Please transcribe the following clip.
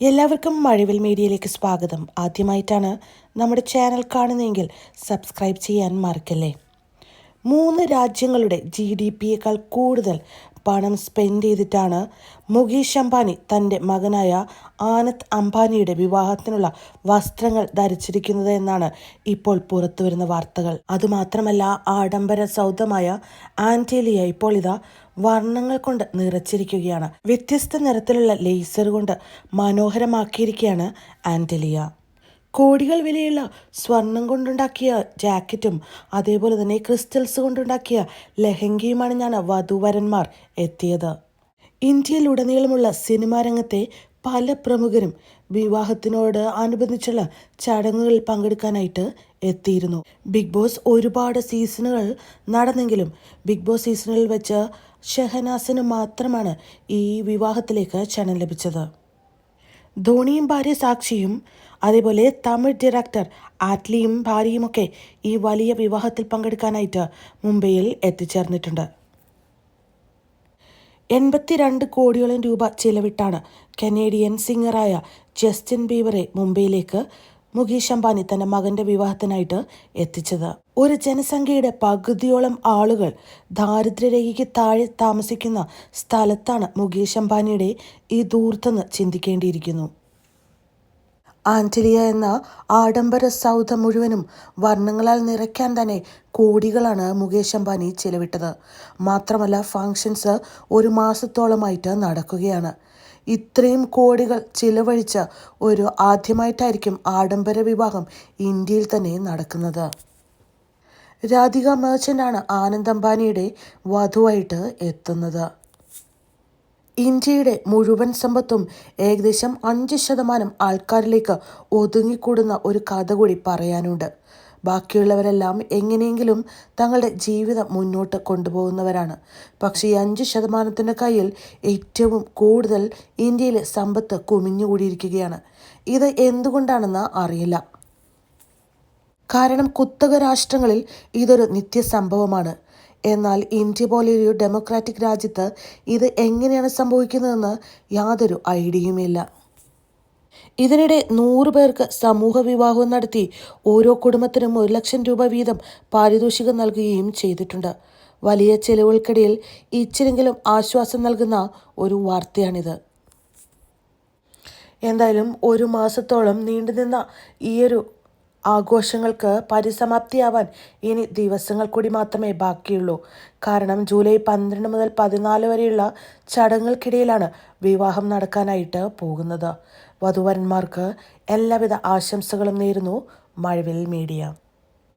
എല്ലാവർക്കും മഴവിൽ മീഡിയയിലേക്ക് സ്വാഗതം. ആദ്യമായിട്ടാണ് നമ്മുടെ ചാനൽ കാണുന്നതെങ്കിൽ സബ്സ്ക്രൈബ് ചെയ്യാൻ മറക്കല്ലേ? മൂന്ന് രാജ്യങ്ങളുടെ ജി ഡി പിയേക്കാൾ കൂടുതൽ പണം സ്പെൻഡ് ചെയ്തിട്ടാണ് മുകേഷ് അംബാനി തന്റെ മകനായ ആനന്ദ് അംബാനിയുടെ വിവാഹത്തിനുള്ള വസ്ത്രങ്ങൾ ധരിച്ചിരിക്കുന്നത് എന്നാണ് ഇപ്പോൾ പുറത്തുവരുന്ന വാർത്തകൾ. അതുമാത്രമല്ല ആഡംബര സൗദമായ ആന്റേലിയ ഇപ്പോൾ ഇതാ വർണങ്ങൾ കൊണ്ട് നിറച്ചിരിക്കുകയാണ്. വ്യത്യസ്ത നിറത്തിലുള്ള ലേസർ കൊണ്ട് മനോഹരമാക്കിയിരിക്കുകയാണ് ആന്റലിയ. കോടികൾ വിലയുള്ള സ്വർണം കൊണ്ടുണ്ടാക്കിയ ജാക്കറ്റും അതേപോലെ തന്നെ ക്രിസ്റ്റൽസ് കൊണ്ടുണ്ടാക്കിയ ലഹങ്കയുമാണ് വധുവരന്മാർ എത്തിയത്. ഇന്ത്യയിലുടനീളമുള്ള സിനിമാ രംഗത്തെ പല പ്രമുഖരും വിവാഹത്തിനോട് അനുബന്ധിച്ചുള്ള ചടങ്ങുകളിൽ പങ്കെടുക്കാനായിട്ട് എത്തിയിരുന്നു. ബിഗ് ബോസ് ഒരുപാട് സീസണുകൾ നടന്നെങ്കിലും ബിഗ് ബോസ് സീസണിൽ വെച്ച് ഷെഹനാസിന് മാത്രമാണ് ഈ വിവാഹത്തിലേക്ക് ക്ഷണം ലഭിച്ചത്. ധോണിയും ഭാര്യ സാക്ഷിയും അതേപോലെ തമിഴ് ഡയറക്ടർ ആറ്റ്ലിയും ഭാര്യയുമൊക്കെ ഈ വലിയ വിവാഹത്തിൽ പങ്കെടുക്കാനായിട്ട് മുംബൈയിൽ എത്തിച്ചേർന്നിട്ടുണ്ട്. എൺപത്തിരണ്ട് കോടിയോളം രൂപ ചിലവിട്ടാണ് കനേഡിയൻ സിംഗറായ ജസ്റ്റിൻ ബീവറെ മുംബൈയിലേക്ക് മുകേഷ് അംബാനി തന്റെ മകന്റെ വിവാഹത്തിനായിട്ട് എത്തിച്ചത്. ഒരു ജനസംഖ്യയുടെ പകുതിയോളം ആളുകൾ ദാരിദ്ര്യരേഖയ്ക്ക് താഴെ താമസിക്കുന്ന സ്ഥലത്താണ് മുകേഷ് അംബാനിയുടെ ഈ ദൂർത്തെന്ന് ചിന്തിക്കേണ്ടിയിരിക്കുന്നു. ആന്റലിയ എന്ന ആഡംബര സൗധം മുഴുവനും വർണങ്ങളാൽ നിറയ്ക്കാൻ തന്നെ കോടികളാണ് മുകേഷ് അംബാനി ചെലവിട്ടത്. മാത്രമല്ല ഫങ്ഷൻസ് ഒരു മാസത്തോളമായിട്ട് നടക്കുകയാണ്. ഇത്രയും കോടികൾ ചിലവഴിച്ച ഒരു ആദ്യമായിട്ടായിരിക്കും ആഡംബര വിവാഹം ഇന്ത്യയിൽ തന്നെ നടക്കുന്നത്. രാധിക മേർച്ചന്റാണ് ആനന്ദ് അംബാനിയുടെ വധുവായിട്ട് എത്തുന്നത്. ഇന്ത്യയുടെ മുഴുവൻ സമ്പത്തും ഏകദേശം അഞ്ച് ശതമാനം ആൾക്കാരിലേക്ക് ഒതുങ്ങിക്കൂടുന്ന ഒരു കഥ കൂടി പറയാനുണ്ട്. ബാക്കിയുള്ളവരെല്ലാം എങ്ങനെയെങ്കിലും തങ്ങളുടെ ജീവിതം മുന്നോട്ട് കൊണ്ടുപോകുന്നവരാണ്. പക്ഷേ ഈ അഞ്ച് ശതമാനത്തിന്റെ കയ്യിൽ ഏറ്റവും കൂടുതൽ ഇന്ത്യയിലെ സമ്പത്ത് കുമിഞ്ഞുകൂടിയിരിക്കുകയാണ്. ഇത് എന്തുകൊണ്ടാണെന്ന് അറിയില്ല. കാരണം കുത്തക രാഷ്ട്രങ്ങളിൽ ഇതൊരു നിത്യസംഭവമാണ്. എന്നാൽ ഇന്ത്യ പോലെയൊരു ഡെമോക്രാറ്റിക് രാജ്യത്ത് ഇത് എങ്ങനെയാണ് സംഭവിക്കുന്നതെന്ന് യാതൊരു ഐഡിയയുമില്ല. ഇതിനിടെ നൂറ് പേർക്ക് സമൂഹ വിവാഹം നടത്തി ഓരോ കുടുംബത്തിനും ഒരു ലക്ഷം രൂപ വീതം പാരിതോഷികം നൽകുകയും ചെയ്തിട്ടുണ്ട്. വലിയ ചെലവുകൾക്കിടയിൽ ഇച്ചിരെങ്കിലും ആശ്വാസം നൽകുന്ന ഒരു വാർത്തയാണിത്. എന്തായാലും ഒരു മാസത്തോളം നീണ്ടുനിന്ന ഈയൊരു ആഘോഷങ്ങൾക്ക് പരിസമാപ്തിയാവാൻ ഇനി ദിവസങ്ങൾ കൂടി മാത്രമേ ബാക്കിയുള്ളൂ. കാരണം ജൂലൈ പന്ത്രണ്ട് മുതൽ പതിനാല് വരെയുള്ള ചടങ്ങുകൾക്കിടയിലാണ് വിവാഹം നടക്കാനായിട്ട് പോകുന്നത്. വധുവരന്മാർക്ക് എല്ലാവിധ ആശംസകളും നേരുന്നു മഴവിൽ മീഡിയ.